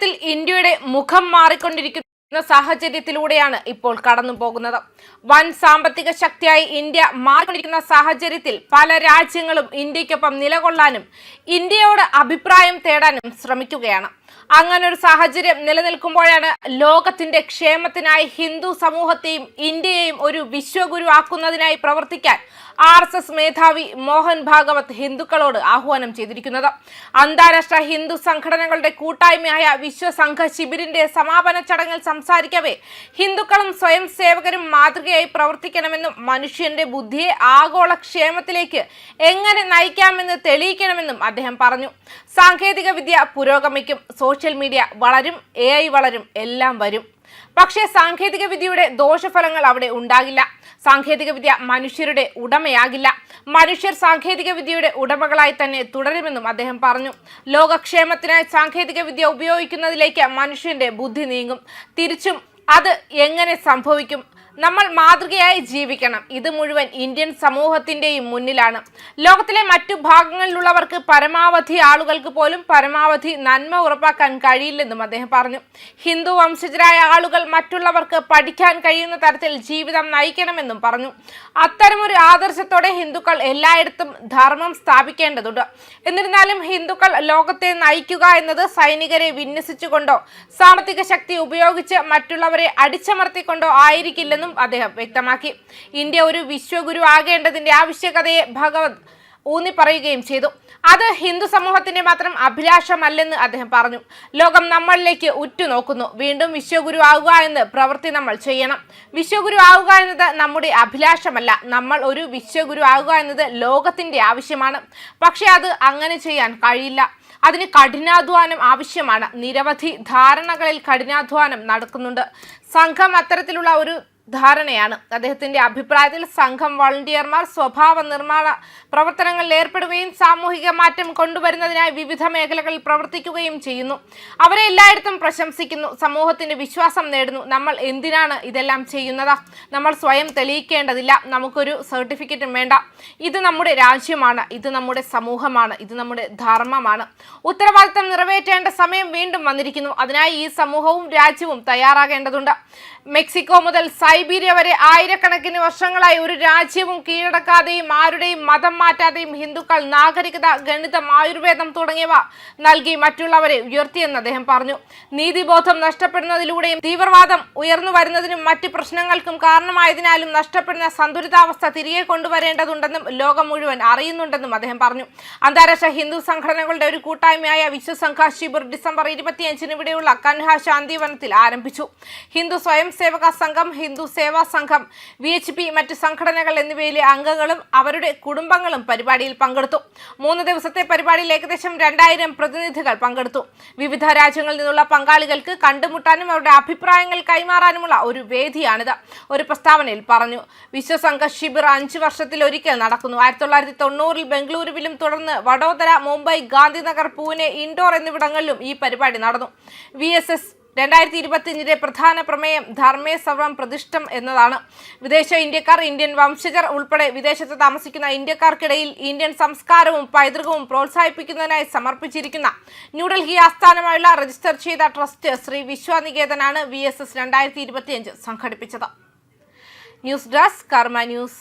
ആഗോളതലത്തിൽ ഇന്ത്യയുടെ മുഖം മാറിക്കൊണ്ടിരിക്കുന്ന. സാഹചര്യത്തിലൂടെയാണ് ഇപ്പോൾ കടന്നു പോകുന്നത്. വൻ സാമ്പത്തിക ശക്തിയായി ഇന്ത്യ മാറിക്കൊണ്ടിരിക്കുന്ന സാഹചര്യത്തിൽ പല രാജ്യങ്ങളും ഇന്ത്യക്കൊപ്പം നിലകൊള്ളാനും ഇന്ത്യയോട് അഭിപ്രായം തേടാനും ശ്രമിക്കുകയാണ്. അങ്ങനെ ഒരു സാഹചര്യം നിലനിൽക്കുമ്പോഴാണ് ലോകത്തിന്റെ ക്ഷേമത്തിനായി ഹിന്ദു സമൂഹത്തെയും ഇന്ത്യയെയും ഒരു വിശ്വഗുരു ആക്കുന്നതിനായി പ്രവർത്തിക്കാൻ ആർ എസ് എസ് മേധാവി മോഹൻ ഭാഗവത് ഹിന്ദുക്കളോട് ആഹ്വാനം ചെയ്തിരിക്കുന്നത്. അന്താരാഷ്ട്ര ഹിന്ദു സംഘടനകളുടെ കൂട്ടായ്മയായ വിശ്വസംഘ ശിബിരിന്റെ സമാപന ചടങ്ങിൽ സംസാരിക്കവേ. ഹിന്ദുക്കളും സ്വയം സേവകരും മാതൃകയായി പ്രവർത്തിക്കണമെന്നും മനുഷ്യന്റെ ബുദ്ധിയെ ആഗോള ക്ഷേമത്തിലേക്ക് എങ്ങനെ നയിക്കാമെന്ന് തെളിയിക്കണമെന്നും അദ്ദേഹം പറഞ്ഞു. സാങ്കേതിക വിദ്യ പുരോഗമിക്കും. സോഷ്യൽ മീഡിയ വളരും. എ വളരും. എല്ലാം വരും. പക്ഷേ സാങ്കേതിക വിദ്യയുടെ ദോഷഫലങ്ങൾ അവിടെ ഉണ്ടാകില്ല. സാങ്കേതിക വിദ്യ മനുഷ്യരുടെ ഉടമയാകില്ല. മനുഷ്യർ സാങ്കേതിക വിദ്യയുടെ ഉടമകളായി തന്നെ തുടരുമെന്നും അദ്ദേഹം പറഞ്ഞു. ലോകക്ഷേമത്തിനായി സാങ്കേതിക വിദ്യ ഉപയോഗിക്കുന്നതിലേക്ക് മനുഷ്യന്റെ ബുദ്ധി നീങ്ങും. തിരിച്ചും അത് എങ്ങനെ സംഭവിക്കും? നമ്മൾ മാതൃകയായി ജീവിക്കണം. ഇത് മുഴുവൻ ഇന്ത്യൻ സമൂഹത്തിന്റെയും മുന്നിലാണ്. ലോകത്തിലെ മറ്റു ഭാഗങ്ങളിലുള്ളവർക്ക് പരമാവധി ആളുകൾക്ക് പോലും പരമാവധി നന്മ ഉറപ്പാക്കാൻ കഴിയില്ലെന്നും അദ്ദേഹം പറഞ്ഞു. ഹിന്ദു വംശജരായ ആളുകൾ മറ്റുള്ളവർക്ക് പഠിക്കാൻ കഴിയുന്ന തരത്തിൽ ജീവിതം നയിക്കണമെന്നും പറഞ്ഞു. അത്തരമൊരു ആദർശത്തോടെ ഹിന്ദുക്കൾ എല്ലായിടത്തും ധർമ്മം സ്ഥാപിക്കേണ്ടതുണ്ട്. എന്നിരുന്നാലും ഹിന്ദുക്കൾ ലോകത്തെ നയിക്കുക എന്നത് സൈനികരെ വിന്യസിച്ചുകൊണ്ടോ സാമ്പത്തിക ശക്തി ഉപയോഗിച്ച് മറ്റുള്ളവരെ അടിച്ചമർത്തിക്കൊണ്ടോ ആയിരിക്കില്ലെന്നും അദ്ദേഹം വ്യക്തമാക്കി. ഇന്ത്യ ഒരു വിശ്വഗുരു ആകേണ്ടതിന്റെ ആവശ്യകതയെ ഭഗവത് ഊന്നി പറയുകയും ചെയ്തു. അത് ഹിന്ദു സമൂഹത്തിന്റെ മാത്രം അഭിലാഷമല്ലെന്ന് അദ്ദേഹം പറഞ്ഞു. ലോകം നമ്മളിലേക്ക് ഉറ്റുനോക്കുന്നു. വീണ്ടും വിശ്വഗുരു ആവുക എന്ന് പ്രവൃത്തി നമ്മൾ ചെയ്യണം. വിശ്വഗുരു ആവുക എന്നത് നമ്മുടെ അഭിലാഷമല്ല. നമ്മൾ ഒരു വിശ്വഗുരു ആവുക എന്നത് ലോകത്തിന്റെ ആവശ്യമാണ്. പക്ഷേ അത് അങ്ങനെ ചെയ്യാൻ കഴിയില്ല. അതിന് കഠിനാധ്വാനം ആവശ്യമാണ്. നിരവധി ധാരണകളിൽ കഠിനാധ്വാനം നടക്കുന്നുണ്ട്. സംഘം അത്തരത്തിലുള്ള ഒരു ധാരണയാണ്. അദ്ദേഹത്തിന്റെ അഭിപ്രായത്തിൽ സംഘം വോളണ്ടിയർമാർ സ്വഭാവ നിർമ്മാണ പ്രവർത്തനങ്ങളിൽ ഏർപ്പെടുകയും സാമൂഹിക മാറ്റം കൊണ്ടുവരുന്നതിനായി വിവിധ മേഖലകളിൽ പ്രവർത്തിക്കുകയും ചെയ്യുന്നു. അവരെ എല്ലായിടത്തും പ്രശംസിക്കുന്നു. സമൂഹത്തിന്റെ വിശ്വാസം നേടുന്നു. നമ്മൾ എന്തിനാണ് ഇതെല്ലാം ചെയ്യുന്നത്? നമ്മൾ സ്വയം തെളിയിക്കേണ്ടതില്ല. നമുക്കൊരു സർട്ടിഫിക്കറ്റും വേണ്ട. ഇത് നമ്മുടെ രാജ്യമാണ്. ഇത് നമ്മുടെ സമൂഹമാണ്. ഇത് നമ്മുടെ ധർമ്മമാണ്. ഉത്തരവാദിത്തം നിറവേറ്റേണ്ട സമയം വീണ്ടും വന്നിരിക്കുന്നു. അതിനായി ഈ സമൂഹവും രാജ്യവും തയ്യാറാകേണ്ടതുണ്ട്. മെക്സിക്കോ മുതൽ സൈബീരിയ വരെ ആയിരക്കണക്കിന് വർഷങ്ങളായി ഒരു രാജ്യവും കീഴടക്കാതെയും ആരുടെയും മതം മാറ്റാതെയും ഹിന്ദുക്കൾ നാഗരികത ഗണിതം ആയുർവേദം തുടങ്ങിയവ നൽകി മറ്റുള്ളവരെ ഉയർത്തിയെന്ന് അദ്ദേഹം പറഞ്ഞു. നീതിബോധം നഷ്ടപ്പെടുന്നതിലൂടെയും തീവ്രവാദം ഉയർന്നു വരുന്നതിനും മറ്റ് പ്രശ്നങ്ങൾക്കും കാരണമായതിനാലും നഷ്ടപ്പെടുന്ന സന്തുലിതാവസ്ഥ തിരികെ കൊണ്ടുവരേണ്ടതുണ്ടെന്നും ലോകം മുഴുവൻ അറിയുന്നുണ്ടെന്നും അദ്ദേഹം പറഞ്ഞു. അന്താരാഷ്ട്ര ഹിന്ദു സംഘടനകളുടെ ഒരു കൂട്ടായ്മയായ വിശ്വസംഘ ശിബിർ ഡിസംബർ ഇരുപത്തിയഞ്ചിന് ഇവിടെയുള്ള കൻഹ ശാന്തിവനത്തിൽ ആരംഭിച്ചു. ഹിന്ദു സ്വയം സേവക സംഘം ഹിന്ദു സേവാ സംഘം വി എച്ച് പി മറ്റ് സംഘടനകൾ എന്നിവയിലെ അംഗങ്ങളും അവരുടെ കുടുംബങ്ങളും പരിപാടിയിൽ പങ്കെടുത്തു. മൂന്ന് ദിവസത്തെ പരിപാടിയിൽ ഏകദേശം രണ്ടായിരം പ്രതിനിധികൾ പങ്കെടുത്തു. വിവിധ രാജ്യങ്ങളിൽ നിന്നുള്ള പങ്കാളികൾക്ക് കണ്ടുമുട്ടാനും അവരുടെ അഭിപ്രായങ്ങൾ കൈമാറാനുമുള്ള ഒരു വേദിയാണിത് ഒരു പ്രസ്താവനയിൽ പറഞ്ഞു. വിശ്വസംഘ ശിബിർ അഞ്ച് വർഷത്തിൽ ഒരിക്കൽ നടക്കുന്നു. ആയിരത്തി തൊള്ളായിരത്തി തൊണ്ണൂറിൽ ബംഗളൂരുവിലും തുടർന്ന് വഡോദര മുംബൈ ഗാന്ധിനഗർ പൂനെ ഇൻഡോർ എന്നിവിടങ്ങളിലും ഈ പരിപാടി നടന്നു. വി എസ് എസ് രണ്ടായിരത്തി ഇരുപത്തിയഞ്ചിലെ പ്രധാന പ്രമേയം ധർമ്മേ സർവം പ്രതിഷ്ഠം എന്നതാണ്. വിദേശ ഇന്ത്യക്കാർ ഇന്ത്യൻ വംശജർ ഉൾപ്പെടെ വിദേശത്ത് താമസിക്കുന്ന ഇന്ത്യക്കാർക്കിടയിൽ ഇന്ത്യൻ സംസ്കാരവും പൈതൃകവും പ്രോത്സാഹിപ്പിക്കുന്നതിനായി സമർപ്പിച്ചിരിക്കുന്ന ന്യൂഡൽഹി ആസ്ഥാനമായുള്ള രജിസ്റ്റർ ചെയ്ത ട്രസ്റ്റ് ശ്രീ വിശ്വനികേതനാണ് വി എസ് എസ് രണ്ടായിരത്തി ഇരുപത്തിയഞ്ച് സംഘടിപ്പിച്ചത്. News desk Karma news.